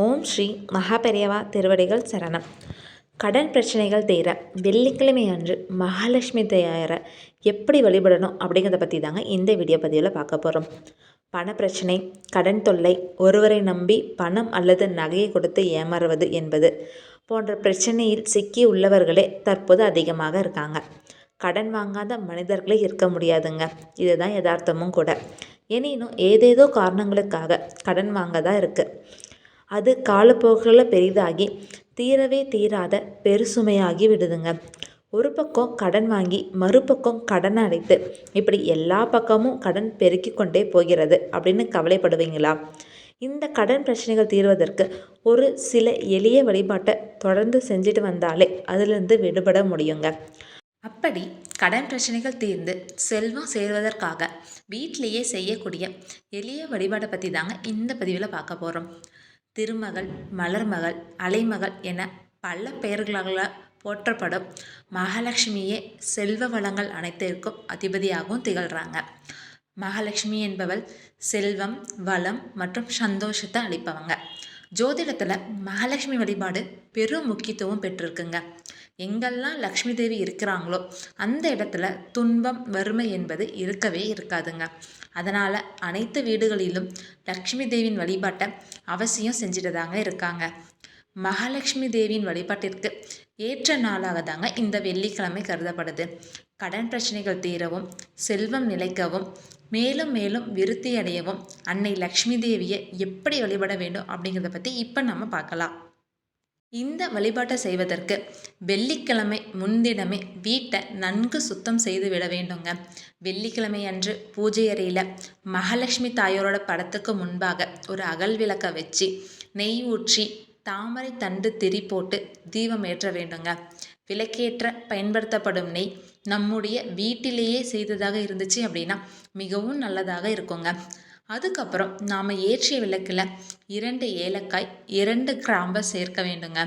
ஓம் ஸ்ரீ மகாபெரியவா திருவடிகள் சரணம். கடன் பிரச்சனைகள் தீர வெள்ளிக்கிழமை அன்று மகாலட்சுமி தயாரை எப்படி வழிபடணும் அப்படிங்கிறத பற்றி தாங்க இந்த வீடியோ பதிவில் பார்க்க போகிறோம் பண பிரச்சனை கடன் தொல்லை ஒருவரை நம்பி பணம் அல்லது நகையை கொடுத்து ஏமாறுவது என்பது போன்ற பிரச்சனையில் சிக்கி உள்ளவர்களே தற்போது அதிகமாக இருக்காங்க. கடன் வாங்காத மனிதர்களே இருக்க முடியாதுங்க. இதுதான் யதார்த்தமும் கூட. எனினும் ஏதேதோ காரணங்களுக்காக கடன் வாங்க தான் இருக்குது அது காலப்போக்கில் பெரிதாகி தீரவே தீராத பெருசுமையாகி விடுதுங்க. ஒரு பக்கம் கடன் வாங்கி மறுபக்கம் கடன் அடைத்து இப்படி எல்லா பக்கமும் கடன் பெருக்கி கொண்டே போகிறது அப்படின்னு கவலைப்படுவீங்களா? இந்த கடன் பிரச்சனைகள் தீர்வதற்கு ஒரு சில எளிய வழிபாட்டை தொடர்ந்து செஞ்சுட்டு வந்தாலே அதிலிருந்து விடுபட முடியுங்க. அப்படி கடன் பிரச்சனைகள் தீர்ந்து செல்வம் சேர்வதற்காக வீட்டிலேயே செய்யக்கூடிய எளிய வழிபாடை பற்றி தாங்க இந்த பதிவில் பார்க்க போகிறோம் திருமகள் மலர்மகள் அலைமகள் என பல பெயர்களால் போற்றப்படும் மகாலட்சுமியே செல்வ வளங்கள் அனைத்திற்கும் அதிபதியாகவும் திகழ்கிறாங்க மகாலட்சுமி என்பவள் செல்வம் வளம் மற்றும் சந்தோஷத்தை அளிப்பவங்க. ஜோதிடத்தில் மகாலட்சுமி வழிபாடு பெரும் முக்கியத்துவம் பெற்றிருக்குங்க. எங்கெல்லாம் லக்ஷ்மி தேவி இருக்கிறாங்களோ அந்த இடத்துல துன்பம் வறுமை என்பது இருக்கவே இருக்காதுங்க. அதனால் அனைத்து வீடுகளிலும் லக்ஷ்மி தேவியின் வழிபாட்டை அவசியம் செஞ்சுட்டு தாங்க இருக்காங்க. மகாலட்சுமி தேவியின் வழிபாட்டிற்கு ஏற்ற நாளாக தாங்க இந்த வெள்ளிக்கிழமை கருதப்படுது. கடன் பிரச்சனைகள் தீரவும் செல்வம் நிலைக்கவும் மேலும் மேலும் விருத்தி அடையவும் அன்னை லக்ஷ்மி தேவியை எப்படி வழிபட வேண்டும் அப்படிங்கிறத பற்றி இப்போ நம்ம பார்க்கலாம். இந்த வழிபாட்டை செய்வதற்கு வெள்ளிக்கிழமை முன்தினமே வீட்டை நன்கு சுத்தம் செய்து விட வேண்டுங்க. வெள்ளிக்கிழமை அன்று பூஜை அறையில் மகாலட்சுமி தாயோரோட படத்துக்கு முன்பாக ஒரு அகல் விளக்கை வச்சு நெய் ஊற்றி தாமரை தண்டு திரி போட்டு தீபம் ஏற்ற வேண்டுங்க. விளக்கேற்ற பயன்படுத்தப்படும் நெய் நம்முடைய வீட்டிலேயே செய்ததாக இருந்துச்சு அப்படின்னா மிகவும் நல்லதாக இருக்குங்க. அதுக்கப்புறம் நாம் ஏற்றிய விளக்கில் இரண்டு ஏலக்காய் இரண்டு கிராம்பை சேர்க்க வேண்டுங்க.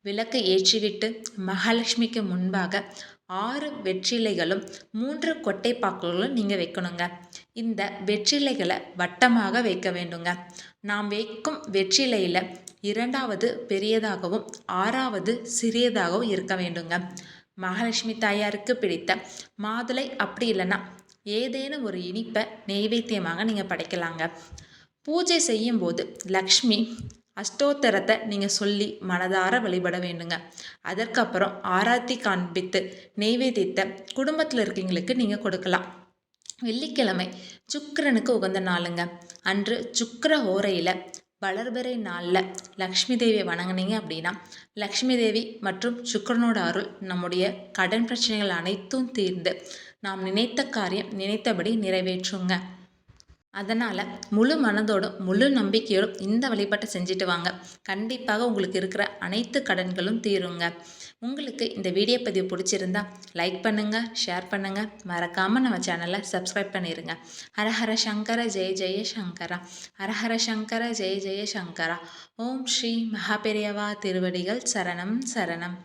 விளக்கு ஏற்றிவிட்டு மகாலட்சுமிக்கு முன்பாக ஆறு வெற்றிலைகளும் மூன்று கொட்டைப்பாக்குகளும் நீங்கள் வைக்கணுங்க. இந்த வெற்றிலைகளை வட்டமாக வைக்க வேண்டுங்க. நாம் வைக்கும் வெற்றிலையில் இரண்டாவது பெரியதாகவும் ஆறாவது சிறியதாகவும் இருக்க வேண்டுங்க. மகாலட்சுமி தாயாருக்கு பிடித்த மாதுளை அப்படி இல்லைன்னா ஏதேனும் ஒரு இனிப்பை நெய்வேத்தியமாக நீங்கள் படைக்கலாங்க. பூஜை செய்யும்போது லக்ஷ்மி அஷ்டோத்தரத்தை நீங்கள் சொல்லி மனதார வழிபட வேண்டுங்க. அதற்கப்புறம் ஆராத்தி காண்பித்து நெய்வேத்தியத்தை குடும்பத்தில் இருக்கீங்களுக்கு நீங்கள் கொடுக்கலாம். வெள்ளிக்கிழமை சுக்கரனுக்கு உகந்த நாளுங்க. அன்று சுக்கர ஓரையில் வளர்பிறை நாளில் லக்ஷ்மி தேவியை வணங்கினீங்க அப்படின்னா லக்ஷ்மி தேவி மற்றும் சுக்கரனோட அருள் நம்முடைய கடன் பிரச்சனைகள் அனைத்தும் தீர்ந்து நாம் நினைத்த காரியம் நினைத்தபடி நிறைவேற்றுங்க. அதனால் முழு மனதோடும் முழு நம்பிக்கையோடும் இந்த வழிபாட்டை செஞ்சுட்டு வாங்க. கண்டிப்பாக உங்களுக்கு இருக்கிற அனைத்து கடன்களும் தீருங்க. உங்களுக்கு இந்த வீடியோ பதிவு பிடிச்சிருந்தா லைக் பண்ணுங்கள் ஷேர் பண்ணுங்கள் மறக்காமல் நம்ம சேனலை சப்ஸ்கிரைப் பண்ணிடுங்க ஹரஹர சங்கர ஜெய ஜெய சங்கரா. ஹரஹர சங்கர ஜெய ஜெய சங்கரா. ஓம் ஸ்ரீ மகாபெரியவா திருவடிகள் சரணம் சரணம்.